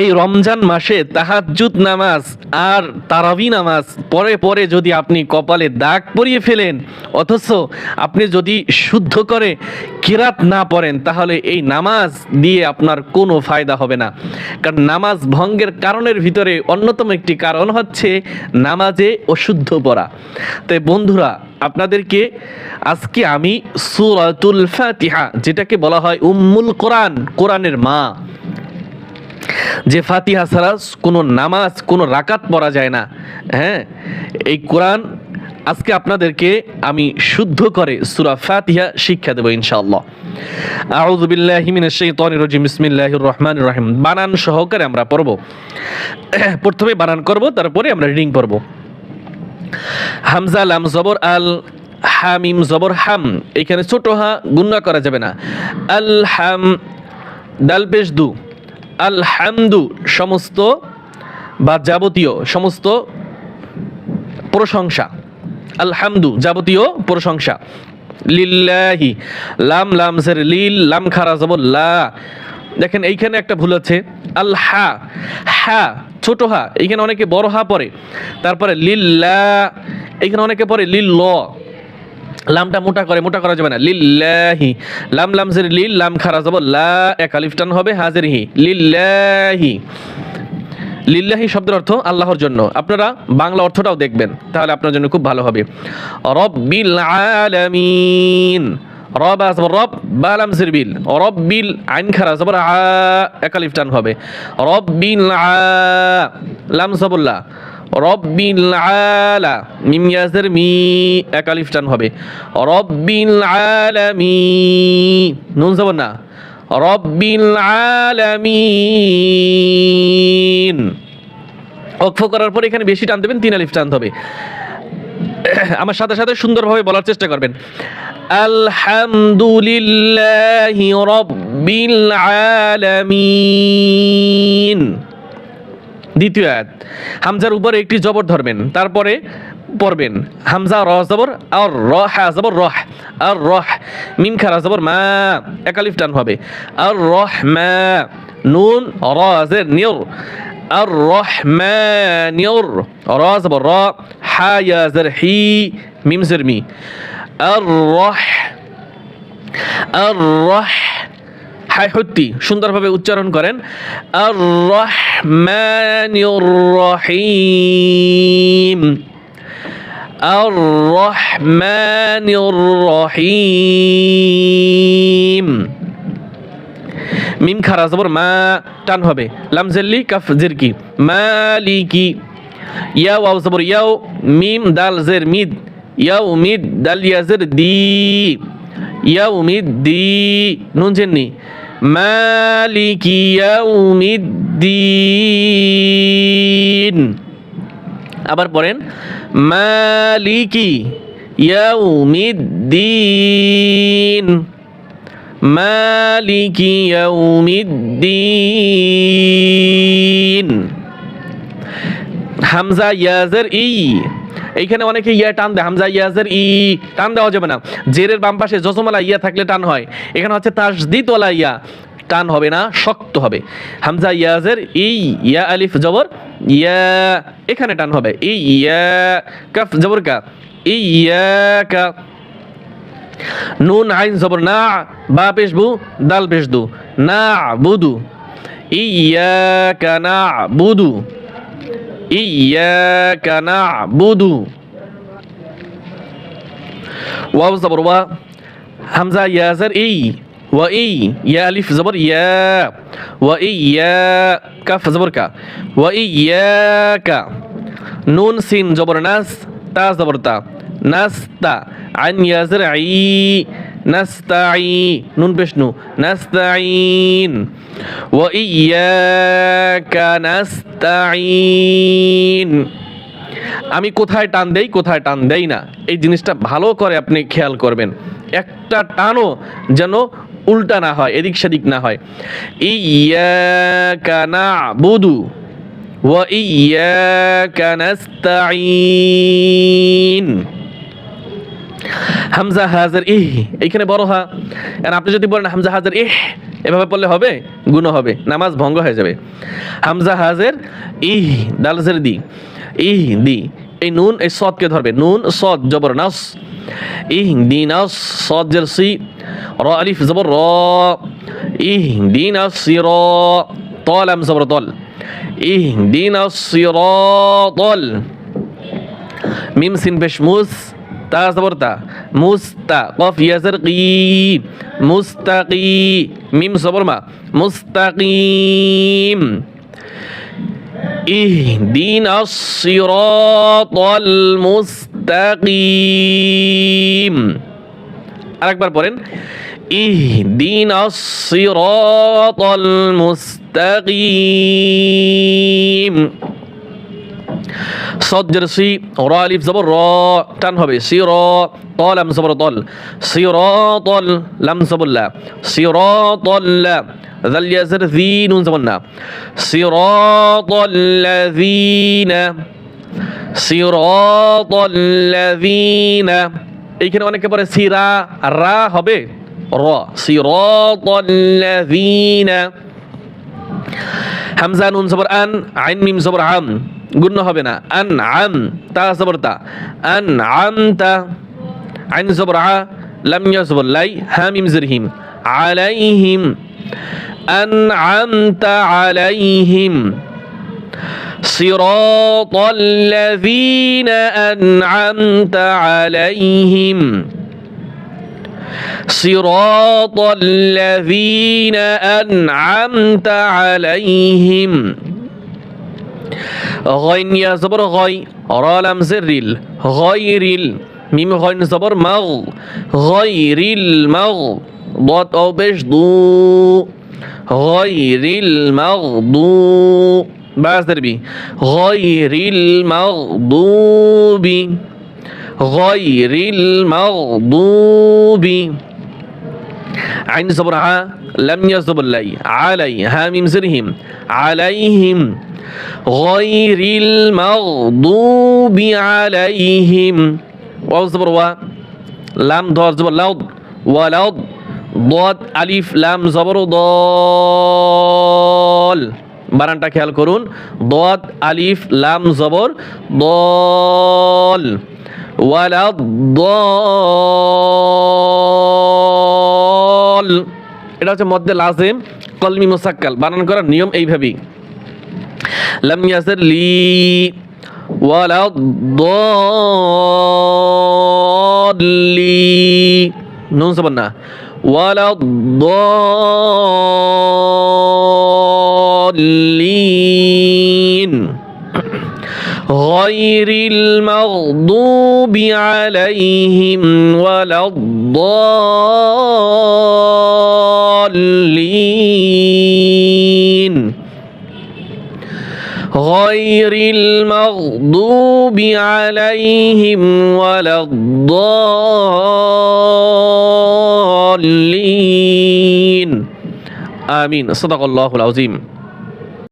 এই রমজান মাসে তাহাজ্জুদ নামাজ আর তারাবি নামাজ পরে পরে যদি আপনি কপালে দাগ পরিয়ে ফেলেন, অথচ আপনি যদি শুদ্ধ করে কিরাত না পড়েন, তাহলে এই নামাজ দিয়ে আপনার কোনো ফায়দা হবে না। কারণ নামাজ ভঙ্গের কারণের ভিতরে অন্যতম একটি কারণ হচ্ছে নামাজে অশুদ্ধ পড়া। তাই বন্ধুরা, আপনাদেরকে আজকে আমি সুরাতুল ফাতিহা, যেটাকে বলা হয় উম্মুল কোরআন, কোরআনের মা যে ফাতিহা ছাড়া কোনো নামাজ, কোনো রাকাত পড়া যায় না। হ্যাঁ এই কোরআন আজকে আপনাদেরকে আমি শুদ্ধ করে সুরা ফাতিহা শিক্ষা দেবো ইনশাআল্লাহ। আউযু রহিম। বানান সহকারে আমরা পড়ব। প্রথমে বানান করব, তারপরে আমরা রিডিং পড়ব। হামজা, লাম, জবর, আল, হামিম, জবর, হাম। এখানে ছোট হা গুন্না করা যাবে না। আল, হাম ডাল পেশ দু। আলহামদু সমস্ত বা যাবতীয় সমস্ত প্রশংসা। আলহামদু যাবতীয় প্রশংসা। লিল্লাহি, লাম লাম, সের, লিল, লাম, খারা যাব লা। দেখেন, এইখানে একটা ভুল আছে। আল হা হা, ছোট হা, এইখানে অনেকে বড় হা পড়ে। তারপরে লিল্লা, এইখানে অনেকে পড়ে লিল্ল। লামটা মোটা করে, মোটা করা যাবে না। লিল্লাহি। লাম লাম জের লিল, লাম খারা যাব লা এক আলিফ টান হবে, হাজের হি। লিল্লাহি। লিল্লাহি শব্দের অর্থ আল্লাহর জন্য। আপনারা বাংলা অর্থটাও দেখবেন, তাহলে আপনার জন্য খুব ভালো হবে। রব্বিল আলামিন। রব আসব রব বালাম সিরবিল রব্বিল আইন খারা জবর আ এক আলিফ টান হবে। রব্বিল আ, লাম সাবুল্লাহ রব্বিল আলা মিম ইয়াজের মি এক আলিফ টান হবে। রব্বিল আলামি নুন যাবেন না। রব্বিল আলামিন। অক্ষ করার পর এখানে বেশি টান দেবেন, তিন আলিফ টান হবে। আমার সাথে সাথে সুন্দরভাবে বলার চেষ্টা করবেন। আলহামদুলিল্লাহি রব্বিল আলামিন। দ্বিতীয় আয়াত, হামজার উপরে একটি জবর ধরবেন, তারপরে পড়বেন, হামজা র জবর, আর র হা জবর রহ আর রহ মিম খারা জবর মা একালিফ টান হবে, আর রহ মা, নুন, র জের নিয়র, আর রহ মা, নিয়র, র র, হা ইয়া জের হি, মিম জের মি, আর রহ আর রহ হাই সুন্দরভাবে উচ্চারণ করেন, আর রহমানির রহিম আর রহমানির রহিম মিম খারা জবর মা টান হবে লামজেল্লি কাফ জিরকি মালিকি ইয়াও আও জবর ইয়াও মিম দাল জের মিদ ইয়াও মিদ দাল ইয়াজের দি ইয়াও মিদ দি নুন জেননি মালিকি ইয়াউমিদ্দিন। আবার পড়েন মালিকি ইয়াউমিদ্দিন। মালিকি ইয়াউমিদ্দিন। হামজা ইয়াজের ই এইখানে অনেকে ইয়া টান দেয়, হামজা ইয়াজের ই টান দেওয়া যাবে না। জেরের বাম পাশে জজমালা ইয়া থাকলে টান হয়। এখানে হচ্ছে তাসদিদওয়ালা ইয়া, টান হবে না, শক্ত হবে। হামজা ইয়াজের ই, ইয়া আলিফ জবর, ইয়া, এখানে টান হবে। ই, ইয়া, কাফ জবর কা, ই, ইয়া, কা, নুন, আইন জবর, না, বা পেশ বু, দাল পেশ দু, না, বুদু ইয়াকা না, বুদু। ইয়াকা না বুদু ওয়াও জবর ওয়া হামজা ইয়াজার ই ওয়া ই ইয়া আলিফ জবর ইয়া ওয়া ইয়া কাফ জবর কা ওয়া ইয়াকা নুন সিন জবর নাস তা জবর তা নাস্তা আন ইয়াজার ই নাস্তাই নুন পেশনু নাস্তাইন ওয়া ইয়াকা আমি কোথায় টান দেই, কোথায় টান দেই না। এই জিনিসটা ভালো করে আপনি খেয়াল করবেন। একটা টানও যেন উল্টা না হয়, এদিক সেদিক না হয়। ইয়াকা নাবুদু, ওয়া ইয়াকা নাস্তাইন হামজা হাজার ইহ। এইখানে বড় হা। আর আপনি যদি বলেন হামজা হাজার ইহ, এভাবে পড়লে হবে? গুণ হবে। নামাজ ভঙ্গ হয়ে যাবে। হামজা হাজের ইহ দালজের দি। ইহ, দি। এই নুন, এই সদকে ধরবে। নুন, সদ, জবর, নাস। ইহ, দি, নাস, সদ, জের, সি। র, আলিফ, জবর, র। ইহ, দি, নাস, সি, র। তল, আম, জবর, তল। ইহ, দি, নাস, সি, র, তল। মিম, সিন, পেশ, মুস। তা জবর তা মুস্তা কফ ইয়াজের কি মুস্তাকি মিম জবর মা মুস্তাকিম اهدنا الصراط المستقيم আরেকবার পড়েন اهدنا الصراط المستقيم صدر سي را الف زبر را টান হবে صراط لم زبر طل صراط لم زبر لا صراط لا ذل يزر ذي نون زبر نا صراط الذين صراط الذين এইখানে অনেকে পরে সিরা রা হবে র صراط الذين হামজা নুন জবর আন আইন মিম জবর আম গুণ হবে না আন আম তা জবর তা আন আম তা আইন জবর আ লাম ইয়া জবর লাই হা মিম জিরহিম আলাইহিম أنعمت عليهم صراط الذين أنعمت عليهم صراط الذين أنعمت عليهم غين يا زبر غي را زريل غيريل غير ميم غين زبر مغ غير المغ ضاد أو بش دو غير المغضوب بعد تربي غير المغضوب غير المغضوب عين زبرها لم يزبر لي علي هامم زرهم عليهم. غير المغضوب عليهم واو صبر و لام دور زبر لوض ولوض ضاد আলিফ লাম জবর দল বানানটা খেয়াল করুন দদ আলিফ লাম জবর দল ওয়ালা দল এটা হচ্ছে মধ্যে লাজিম কলমি মুসাক্কাল বানান করার নিয়ম এইভাবেই لم يسر لي ولا الضالين. نون سبنا ولا الضالين. غير المغضوب عليهم ولا الضالين. غير المغضوب عليهم ولا الضالين. آمين. صدق الله العظيم.